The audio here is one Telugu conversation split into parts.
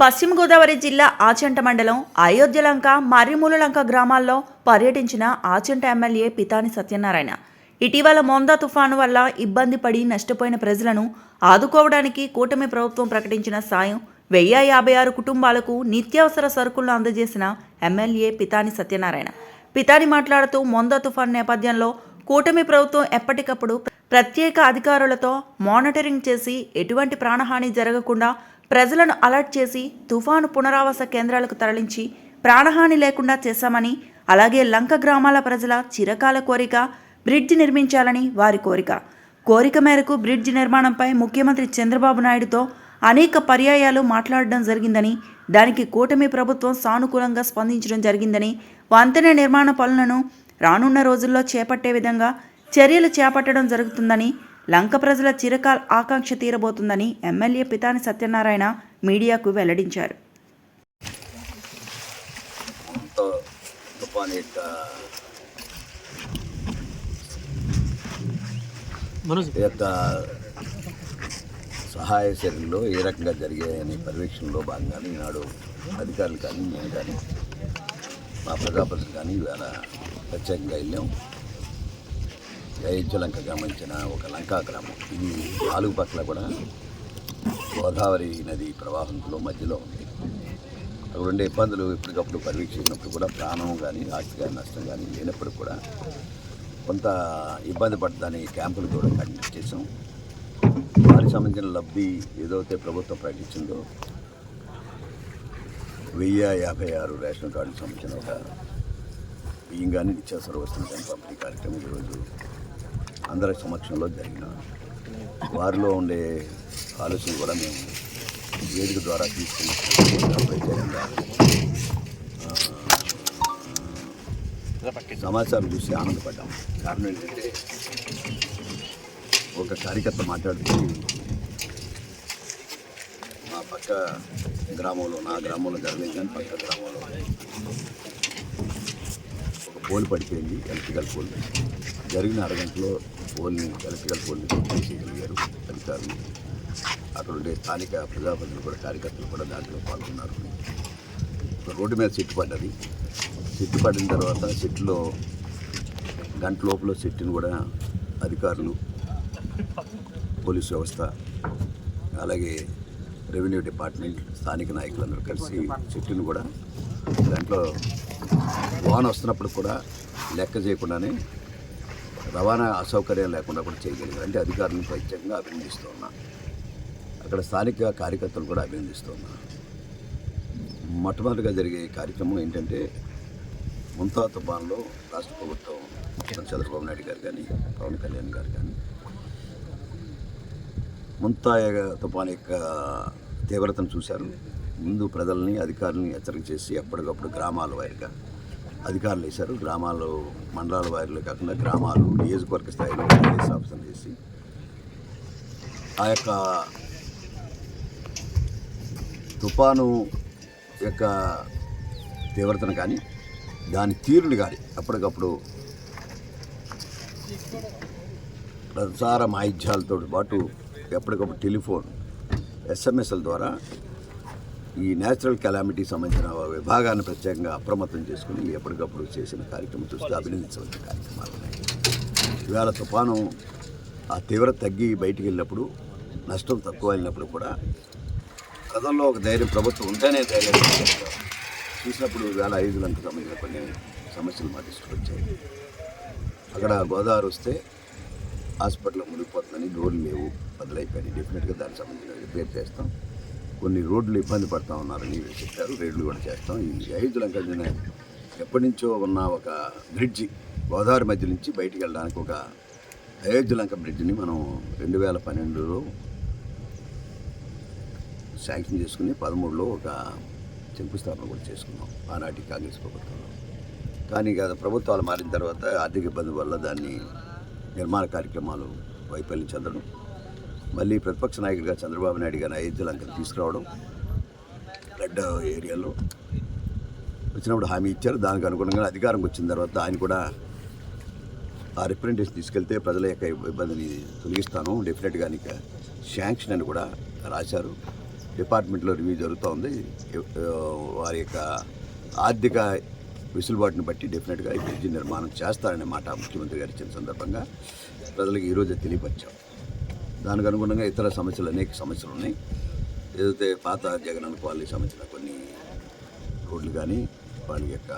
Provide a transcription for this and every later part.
పశ్చిమ గోదావరి జిల్లా ఆచంట మండలం అయోధ్యలంక మర్రిమూలలంక గ్రామాల్లో పర్యటించిన ఆచంట ఎమ్మెల్యే పితాని సత్యనారాయణ. ఇటీవల మొందా తుఫాను వల్ల ఇబ్బంది పడి నష్టపోయిన ప్రజలను ఆదుకోవడానికి కూటమి ప్రభుత్వం ప్రకటించిన సాయం వెయ్యి యాభై ఆరు కుటుంబాలకు నిత్యావసర సరుకులను అందజేసిన ఎమ్మెల్యే పితాని సత్యనారాయణ. పితాని మాట్లాడుతూ మొందా తుఫాను నేపథ్యంలో కూటమి ప్రభుత్వం ఎప్పటికప్పుడు ప్రత్యేక అధికారులతో మానిటరింగ్ చేసి ఎటువంటి ప్రాణహాని జరగకుండా ప్రజలను అలర్ట్ చేసి తుఫాను పునరావాస కేంద్రాలకు తరలించి ప్రాణహాని లేకుండా చేశామని అలాగే లంక గ్రామాల ప్రజల చిరకాల కోరిక బ్రిడ్జ్ నిర్మించాలని వారి కోరిక. కోరిక మేరకు బ్రిడ్జ్ నిర్మాణంపై ముఖ్యమంత్రి చంద్రబాబు నాయుడుతో అనేక పర్యాయాలు మాట్లాడడం జరిగిందని దానికి కూటమి ప్రభుత్వం సానుకూలంగా స్పందించడం జరిగిందని వంతెన నిర్మాణ పనులను రానున్న రోజుల్లో చేపట్టే విధంగా చర్యలు చేపట్టడం జరుగుతుందని లంక ప్రజల చిరకాల ఆకాంక్ష తీరబోతుందని ఎమ్మెల్యే పితాని సత్యనారాయణ మీడియాకు వెల్లడించారు. యొక్క సహాయ చర్యల్లో ఏ రకంగా జరిగాయని పర్యవేక్షణలో భాగంగానే ఈనాడు అధికారులు కానీ నేను కానీ మా ప్రజాప్రతినిధులు కానీ ఇవాళ ప్రత్యేకంగా వెళ్ళాం. అయోధ్య గమనించిన ఒక లంకా గ్రామం. ఇది నాలుగు పక్కల కూడా గోదావరి నది ప్రవాహంలో మధ్యలో ఉంది. అక్కడ ఉండే ఇబ్బందులు ఎప్పటికప్పుడు పర్యవేక్షించినప్పుడు కూడా ప్రాణం కానీ ఆస్తి కానీ నష్టం కానీ లేనప్పుడు కూడా కొంత ఇబ్బంది పడదని క్యాంపులు కూడా కండక్ట్ చేసాం వారికి సంబంధించిన లబ్ధి ఏదైతే ప్రభుత్వం ప్రకటించిందో వెయ్యి యాభై ఆరు రేషన్ కార్డుకు సంబంధించిన ఒక బియ్యం కానీ నిత్యావసర వస్తువులు కానీ పంపిణీ కార్యక్రమం ఈరోజు అందరి సమక్షంలో జరిగిన వారిలో ఉండే ఆలోచన కూడా మేము వేదిక ద్వారా తీసుకుని సమాచారం చూసి ఆనందపడ్డాం. కారణం ఏంటంటే ఒక కార్యకర్త మాట్లాడుతూ మా పక్క గ్రామంలో నా గ్రామంలో జరగలేదు కానీ పక్క గ్రామంలో పోల్ పడిపోయింది ఎలక్ట్రికల్ పోల్. జరిగిన అరగంటలో పోల్ని ఎలక్ట్రికల్ పోల్ని తీసేయగలిగారు అధికారులు. అక్కడ ఉండే స్థానిక ప్రజాప్రతినిధులు కూడా కార్యకర్తలు కూడా దాంట్లో పాల్గొన్నారు. రోడ్డు మీద చెట్టు పడ్డది. చెట్టు పడిన తర్వాత చెట్టులో గంట లోపల చెట్టును కూడా అధికారులు పోలీస్ వ్యవస్థ అలాగే రెవెన్యూ డిపార్ట్మెంట్ స్థానిక నాయకులందరూ కలిసి చెట్టును కూడా దాంట్లో వాన వస్తున్నప్పుడు కూడా లెక్క చేయకుండానే రవాణా అసౌకర్యం లేకుండా కూడా చేయగలిగారు. అంటే అధికారులను ప్రత్యేకంగా అభినందిస్తూ ఉన్నా. అక్కడ స్థానిక కార్యకర్తలు కూడా అభినందిస్తూ ఉన్నా. మొట్టమొదటిగా జరిగే కార్యక్రమం ఏంటంటే ముంతా తుఫాన్లో రాష్ట్ర ప్రభుత్వం చంద్రబాబు నాయుడు గారు కానీ పవన్ కళ్యాణ్ గారు కానీ ముంతాయ తుఫాన్ యొక్క తీవ్రతను చూశారు. ముందు ప్రజల్ని అధికారులని హెచ్చరిక చేసి ఎప్పటికప్పుడు గ్రామాల వారిగా అధికారులు వేశారు. గ్రామాలు మండలాల వారిలో కాకుండా గ్రామాలు నియోజకవర్గ స్థాయిలో ఐఏఎస్ ఆఫీసర్లు చేసి ఆ యొక్క తుఫాను యొక్క తీవ్రతను కానీ దాని తీరుని కానీ ఎప్పటికప్పుడు ప్రసార మాయిధ్యాలతో పాటు ఎప్పటికప్పుడు టెలిఫోన్ ఎస్ఎంఎస్ల ద్వారా ఈ నేచురల్ కెలామిటీ సంబంధించిన విభాగాన్ని ప్రత్యేకంగా అప్రమత్తం చేసుకుని ఎప్పటికప్పుడు చేసిన కార్యక్రమం చూస్తే అభినందించవలసిన కార్యక్రమాలు ఉన్నాయి. ఇవాళ తుఫాను ఆ తీవ్రత తగ్గి బయటికి వెళ్ళినప్పుడు నష్టం తక్కువ వెళ్ళినప్పుడు కూడా గతంలో ఒక ధైర్యం ప్రభుత్వం ఉంటేనే ధైర్యం చూసినప్పుడు వేల ఐదు లంక సంబంధించిన కొన్ని సమస్యలు మా దృష్టికి వచ్చాయి. అక్కడ గోదావరి వస్తే హాస్పిటల్ మునిగిపోతుందని రోడ్లు లేవు బదులైపోయాయి డెఫినెట్గా దానికి సంబంధించిన రిపేర్ చేస్తాం. కొన్ని రోడ్లు ఇబ్బంది పడతా ఉన్నారని చెప్పారు. రేడ్లు కూడా చేస్తాం. ఈ ఐదు లంక ఎప్పటి నుంచో ఉన్న ఒక బ్రిడ్జి గోదావరి మధ్య నుంచి బయటికి వెళ్ళడానికి ఒక అయోధ్య లంక బ్రిడ్జిని మనం రెండు వేల పన్నెండులో శాంక్షన్ చేసుకుని పదమూడులో ఒక శంకుస్థాపన కూడా చేసుకున్నాం. ఆనాటి కాంగ్రెస్ ప్రభుత్వంలో. కానీ గత ప్రభుత్వాలు మారిన తర్వాత ఆర్థిక ఇబ్బంది వల్ల దాన్ని నిర్మాణ కార్యక్రమాలు వైఫల్యం చెందడం మళ్ళీ ప్రతిపక్ష నాయకుడిగా చంద్రబాబు నాయుడు గారిని అయోధ్య లంకను తీసుకురావడం రెడ్ ఏరియాలో వచ్చినప్పుడు హామీ ఇచ్చారు. దానికి అనుగుణంగా అధికారంకి వచ్చిన తర్వాత ఆయన కూడా ఆ రిప్రజెంటేషన్ తీసుకెళ్తే ప్రజల యొక్క ఇబ్బందిని తొలగిస్తాను. డెఫినెట్గా నీకు శాంక్షన్ అని కూడా రాశారు. డిపార్ట్మెంట్లో రివ్యూ జరుగుతూ ఉంది. వారి యొక్క ఆర్థిక వెసులుబాటుని బట్టి డెఫినెట్గా ఈ బ్రిడ్జి నిర్మాణం చేస్తారనే మాట ముఖ్యమంత్రి గారు ఇచ్చిన సందర్భంగా ప్రజలకు ఈరోజే తెలియపరిచాం. దానికి అనుగుణంగా ఇతర సమస్యలు అనేక సమస్యలు ఉన్నాయి. ఏదైతే పాత జగన్ అనుకోవాలి సంబంధించిన కొన్ని రోడ్లు కానీ వాళ్ళ యొక్క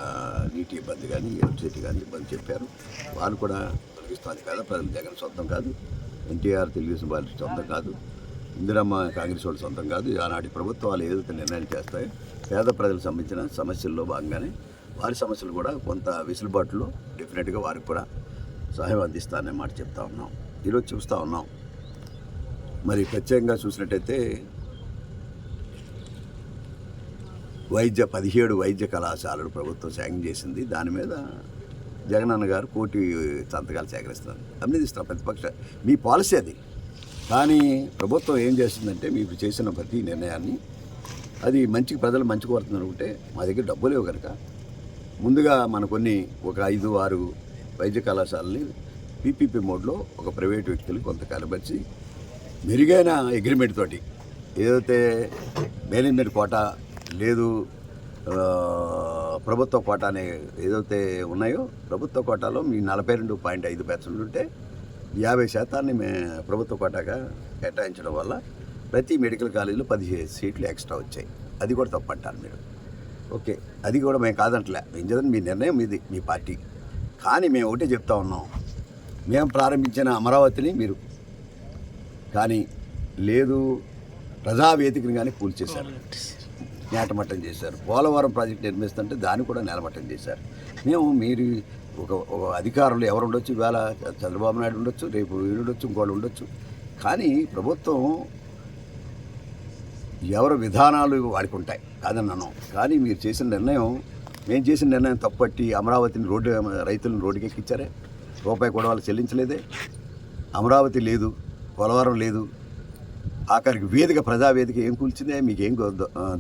నీటి ఇబ్బంది కానీ ఎలక్ట్రిసిటీ కానీ ఇబ్బంది చెప్పారు. వారు కూడా తొలగిస్తుంది కాదు ప్రజలు జగన్ సొంతం కాదు. ఎన్టీఆర్ తెలుగుదేశం వాళ్ళ సొంతం కాదు. ఇందిరమ్మ కాంగ్రెస్ వాళ్ళ సొంతం కాదు. ఆనాటి ప్రభుత్వాలు ఏదైతే నిర్ణయాలు చేస్తాయో పేద ప్రజలకు సంబంధించిన సమస్యల్లో భాగంగానే వారి సమస్యలు కూడా కొంత వెసులుబాటులో డెఫినెట్గా వారికి కూడా సహాయం అందిస్తాననే మాట చెప్తా ఉన్నాం. ఈరోజు చూస్తూ ఉన్నాం. మరి ప్రత్యేకంగా చూసినట్టయితే వైద్య పదిహేడు వైద్య కళాశాలలు ప్రభుత్వం శాంక్షన్ చేసింది. దాని మీద జగనన్న గారు కోటి సంతకాలు సేకరిస్తున్నారు. అభినందిస్తున్నారు ప్రతిపక్ష మీ పాలసీ అది. కానీ ప్రభుత్వం ఏం చేసిందంటే మీకు చేసిన ప్రతి నిర్ణయాన్ని అది మంచి ప్రజలు మంచి కోరుతున్నారు. అనుకుంటే మా దగ్గర డబ్బు లేవు కనుక ముందుగా మన కొన్ని ఒక ఐదు ఆరు వైద్య కళాశాలని పీపీపీ మోడ్లో ఒక ప్రైవేట్ వ్యక్తులు కొంత కనబరిచి మెరుగైన అగ్రిమెంట్ తోటి ఏదైతే మేనేజ్మెంట్ కోటా లేదు ప్రభుత్వ కోటా అనే ఏదైతే ఉన్నాయో ప్రభుత్వ కోటాలో మీ నలభై రెండు పాయింట్ ఐదు పర్సెంట్ ఉంటే యాభై శాతాన్ని మే ప్రభుత్వ కోటాగా కేటాయించడం వల్ల ప్రతి మెడికల్ కాలేజీలో పదిహేను సీట్లు ఎక్స్ట్రా వచ్చాయి. అది కూడా తప్పంటారు మీరు. ఓకే. అది కూడా మేము కాదంటలే. ఏం మీ నిర్ణయం మీది మీ పార్టీ. కానీ మేము ఒకటే చెప్తా ఉన్నాం. మేము ప్రారంభించిన అమరావతిని మీరు కానీ లేదు ప్రజావేదికను కానీ కూల్చేశారు. నేటమట్టం చేశారు. పోలవరం ప్రాజెక్ట్ నిర్మిస్తుంటే దాన్ని కూడా నేలమట్టం చేశారు. మేము మీరు ఒక ఒక అధికారులు ఎవరు ఉండొచ్చు? ఇవాళ చంద్రబాబు నాయుడు ఉండొచ్చు రేపు వీడు ఉండొచ్చు ఇంకోళ్ళు ఉండొచ్చు. కానీ ప్రభుత్వం ఎవరి విధానాలు వాడికి ఉంటాయి కాదన్నాను కానీ మీరు చేసిన నిర్ణయం మేము చేసిన నిర్ణయం తప్పట్టి అమరావతిని రోడ్డు రైతులను రోడ్డుకి ఎక్కించారే రూపాయి కూడా వాళ్ళు చెల్లించలేదే. అమరావతి లేదు పోలవరం లేదు. ఆఖరికి వేదిక ప్రజావేదిక ఏం కూల్చిందే మీకు ఏం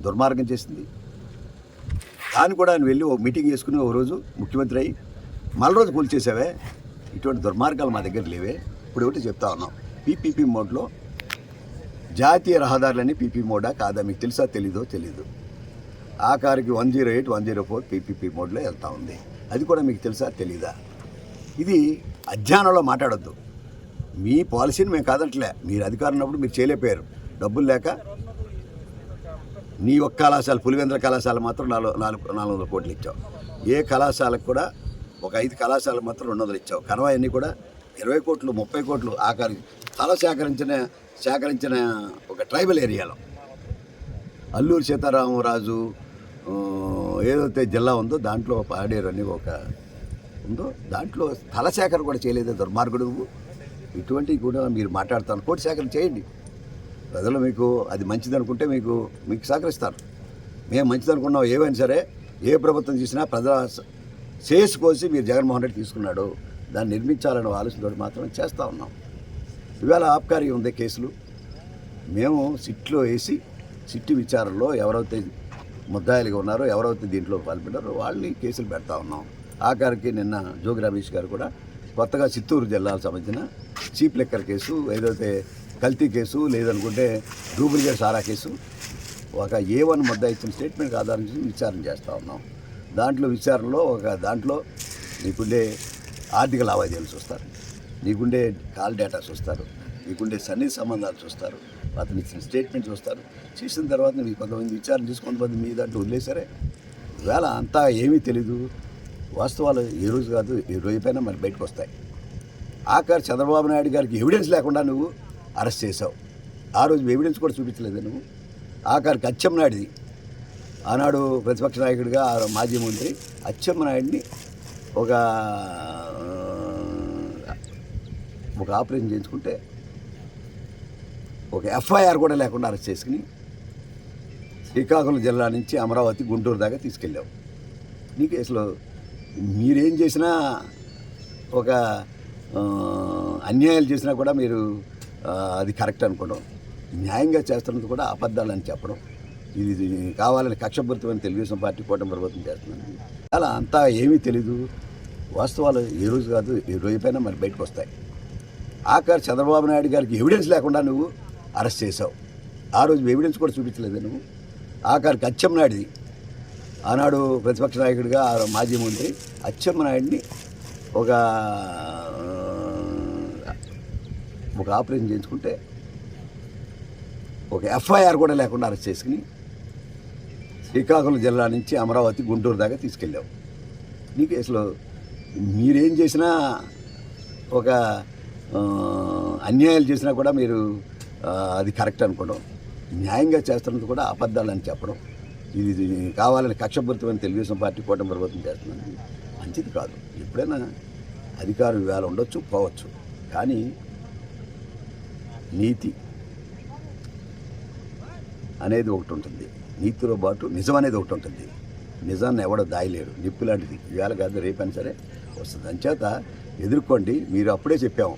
దుర్మార్గం చేసింది. దాన్ని కూడా ఆయన వెళ్ళి ఓ మీటింగ్ చేసుకుని ఓ రోజు ముఖ్యమంత్రి అయ్యి మళ్ళీ రోజు కూల్చేసావే ఇటువంటి దుర్మార్గాలు మా దగ్గర లేవే. ఇప్పుడు ఒకటి చెప్తా ఉన్నాం. పీపీపీ మోడ్లో జాతీయ రహదారులని పీపీ మోడా కాదా? మీకు తెలుసా? తెలీదో? తెలీదు. ఆఖరికి one zero eight one zero four PPP మోడ్లో వెళ్తా ఉంది. అది కూడా మీకు తెలుసా? తెలీదా? ఇది అధ్యయనంలో మాట్లాడద్దు. మీ పాలసీని మేము కాదట్లే మీరు అధికారం ఉన్నప్పుడు మీరు చేయలేకపోయారు. డబ్బులు లేక నీ ఒక్క కళాశాల పులివెంద్ర కళాశాల మాత్రం నాలుగు నాలుగు నాలుగు వందల కోట్లు ఇచ్చావు. ఏ కళాశాలకు కూడా ఒక ఐదు కళాశాలకు మాత్రం రెండు వందలు ఇచ్చావు. కనవాయన్నీ కూడా ఇరవై కోట్లు ముప్పై కోట్లు ఆఖరి తల సేకరించిన సేకరించిన ఒక ట్రైబల్ ఏరియాలో. అల్లూరు సీతారామరాజు ఏదైతే జిల్లా ఉందో దాంట్లో పాడేరు అని ఒక ఉందో దాంట్లో స్థల సేకరణ కూడా చేయలేదు దుర్మార్గుడు నువ్వు. ఇటువంటివి కూడా మీరు మాట్లాడతాను. కోటి సేకరణ చేయండి. ప్రజలు మీకు అది మంచిది అనుకుంటే మీకు మీకు సహకరిస్తారు. మేము మంచిది అనుకున్నాం ఏమైనా సరే ఏ ప్రభుత్వం చేసినా ప్రజల శేష్ కోసి మీరు జగన్మోహన్ రెడ్డి తీసుకున్నాడు. దాన్ని నిర్మించాలనే ఆలోచనతో మాత్రం చేస్తూ ఉన్నాం. ఇవాళ ఆబ్కారీ ఉంది కేసులు. మేము సిట్లో వేసి సిట్టి విచారణలో ఎవరైతే ముద్దాయిలుగా ఉన్నారో ఎవరైతే దీంట్లో పాల్పడ్డారో వాళ్ళని కేసులు పెడతా ఉన్నాం. ఆఖరికి నిన్న జోగి రమేష్ గారు కూడా కొత్తగా చిత్తూరు జిల్లాకు సంబంధించిన చీప్ లెక్కర్ కేసు ఏదైతే కల్తీ కేసు లేదనుకుంటే డూప్లికేట్ సారా కేసు ఒక ఏ వన్ ముద్ద ఇచ్చిన స్టేట్మెంట్ ఆధారం విచారణ చేస్తూ ఉన్నాం. దాంట్లో విచారణలో ఒక దాంట్లో నీకుండే ఆర్థిక లావాదేవీలు చూస్తారు. నీకుండే కాల్ డేటా చూస్తారు. నీకుండే సన్నిధి సంబంధాలు చూస్తారు. అతను ఇచ్చిన స్టేట్మెంట్ చూస్తారు. చేసిన తర్వాత మీకు కొంతమంది విచారణ చేసి కొంతమంది మీ దాంట్లో వదిలేశారే? వేళ అంతా ఏమీ తెలీదు. వాస్తవాలు ఏ రోజు కాదు ఏ రోజు పైన మరి బయటకు వస్తాయి. ఆఖరి చంద్రబాబు నాయుడు గారికి ఎవిడెన్స్ లేకుండా నువ్వు అరెస్ట్ చేసావు ఆ రోజు ఎవిడెన్స్ కూడా చూపించలేదు నువ్వు? ఆఖరికి అచ్చెన్నాయుడిది ఆనాడు ప్రతిపక్ష నాయకుడిగా మాజీ మంత్రి అచ్చెన్నాయుడిని ఒక ఒక ఆపరేషన్ చేయించుకుంటే ఒక ఎఫ్ఐఆర్ కూడా లేకుండా అరెస్ట్ చేసుకుని శ్రీకాకుళం జిల్లా నుంచి అమరావతి గుంటూరు దాకా తీసుకెళ్ళావు. నీ కేసులో మీరేం చేసినా ఒక అన్యాయాలు చేసినా కూడా మీరు అది కరెక్ట్ అనుకోవడం. న్యాయంగా చేస్తున్నది కూడా అబద్ధాలని చెప్పడం. ఇది కావాలని కక్షపూరితమైన తెలుగుదేశం పార్టీ కూటమి ప్రభుత్వం చేస్తున్నది అలా అంతా ఏమీ తెలీదు. వాస్తవాలు ఏ రోజు కాదు ఏ రోజు పైన మరి బయటకు వస్తాయి. ఆఖరి చంద్రబాబు నాయుడు గారికి ఎవిడెన్స్ లేకుండా నువ్వు అరెస్ట్ చేసావు ఆ రోజు ఎవిడెన్స్ కూడా చూపించలేదు నువ్వు. ఆఖరికి అచ్చెన్నాయుడిది ఆనాడు ప్రతిపక్ష నాయకుడిగా మాజీ మంత్రి అచ్చెన్నాయుడిని ఒక ఒక ఆపరేషన్ చేయించుకుంటే ఒక ఎఫ్ఐఆర్ కూడా లేకుండా అరెస్ట్ చేసుకుని శ్రీకాకుళం జిల్లా నుంచి అమరావతి గుంటూరు దాకా తీసుకెళ్ళావు. నీ కేసులో మీరేం చేసినా ఒక అన్యాయాలు చేసినా కూడా మీరు అది కరెక్ట్ అనుకోవడం. న్యాయంగా చేస్తున్నది కూడా అబద్ధాలని చెప్పడం. ఇది కావాలని కక్షపూరితమైన తెలుగుదేశం పార్టీ కూటమి ప్రభుత్వం చేస్తున్నది మంచిది కాదు. ఎప్పుడైనా అధికారం వేళ ఉండొచ్చు పోవచ్చు. కానీ నీతి అనేది ఒకటి ఉంటుంది. నీతితో పాటు నిజం అనేది ఒకటి ఉంటుంది. నిజాన్ని ఎవడో దాయలేడు. నిప్పు లాంటిది. ఇవాళ కాదు రేపైనా సరే వస్తుంది అంచేత ఎదుర్కోండి. మీరు అప్పుడే చెప్పాము.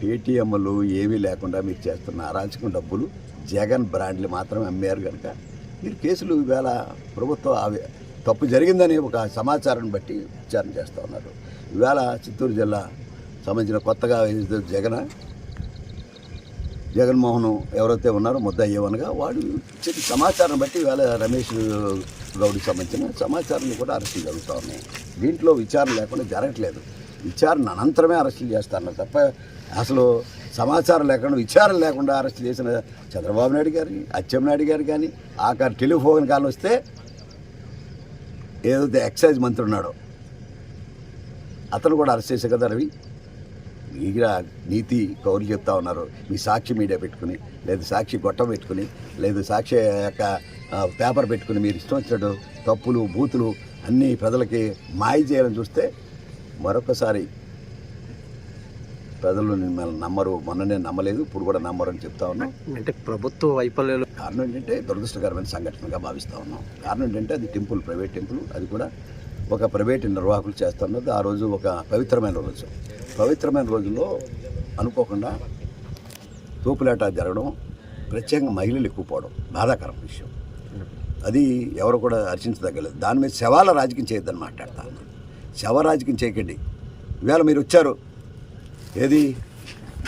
పేటీఎంలు ఏమీ లేకుండా మీరు చేస్తున్న అరాచకం డబ్బులు జగన్ బ్రాండ్లు మాత్రమే అమ్మారు కనుక మీరు కేసులు ఇవాళ ప్రభుత్వం అవి తప్పు జరిగిందని ఒక సమాచారం బట్టి విచారణ చేస్తూ ఉన్నారు. ఇవాళ చిత్తూరు జిల్లా సంబంధించిన కొత్తగా జగన్ జగన్మోహన్ ఎవరైతే ఉన్నారో ముద్ద అయ్యేవనగా వాడు ఇచ్చిన సమాచారం బట్టి ఇవాళ రమేష్ గౌడ్కి సంబంధించిన సమాచారాన్ని కూడా అరెస్ట్ జరుగుతూ ఉన్నాయి. దీంట్లో విచారణ లేకుండా జరగట్లేదు. విచారణ అనంతరమే అరెస్టులు చేస్తున్నారు తప్ప అసలు సమాచారం లేకుండా విచారణ లేకుండా అరెస్ట్ చేసిన చంద్రబాబు నాయుడు గారిని అచ్చెన్నాయుడు గారు కానీ ఆఖరి టెలిఫోన్ కాల్ వస్తే ఏదైతే ఎక్సైజ్ మంత్రి ఉన్నాడో. అతను కూడా అరెస్ట్ చేసే కదా రవి? మీరా నీతి కౌరులు చెప్తా ఉన్నారు. మీ సాక్షి మీడియా పెట్టుకుని లేదు సాక్షి గొట్టం పెట్టుకుని లేదు సాక్షి యొక్క పేపర్ పెట్టుకుని మీరు ఇష్టం వచ్చినట్టు తప్పులు బూతులు అన్నీ ప్రజలకి మాయ చేయాలని చూస్తే మరొకసారి ప్రజలు మిమ్మల్ని నమ్మరు. మొన్ననే నమ్మలేదు ఇప్పుడు కూడా నమ్మరు అని చెప్తా ఉన్నాం. అంటే ప్రభుత్వ వైఫల్యాలు కారణం ఏంటంటే దురదృష్టకరమైన సంఘటనగా భావిస్తూ ఉన్నాం. కారణం ఏంటంటే అది టెంపుల్ ప్రైవేట్ టెంపుల్. అది కూడా ఒక ప్రైవేట్ నిర్వాహకులు చేస్తున్నది. ఆ రోజు ఒక పవిత్రమైన రోజు. పవిత్రమైన రోజుల్లో అనుకోకుండా తోపులాట జరగడం ప్రత్యేకంగా మహిళలు ఎక్కువ పోవడం బాధాకరం విషయం. అది ఎవరు కూడా హర్షించదగ్గలేదు. దాని మీద శవాల రాజకీయం చేయొద్దని మాట్లాడతాను. శవ రాజకీయం చేయకండి. ఇవాళ మీరు వచ్చారు. ఏది?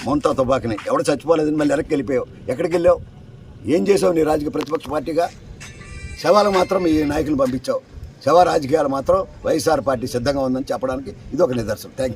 మొంతా తుపాకిని. ఎవడు చచ్చిపోలేదని మళ్ళీ వెనక్కి వెళ్ళిపోయావు. ఎక్కడికి వెళ్ళావు? ఏం చేసావు నీ రాజకీయ ప్రతిపక్ష పార్టీగా? శవాలు మాత్రం ఈ నాయకులు పంపించావు. శవ రాజకీయాలు మాత్రం వైఎస్ఆర్ పార్టీ సిద్ధంగా ఉందని చెప్పడానికి ఇది ఒక నిదర్శనం. Thank you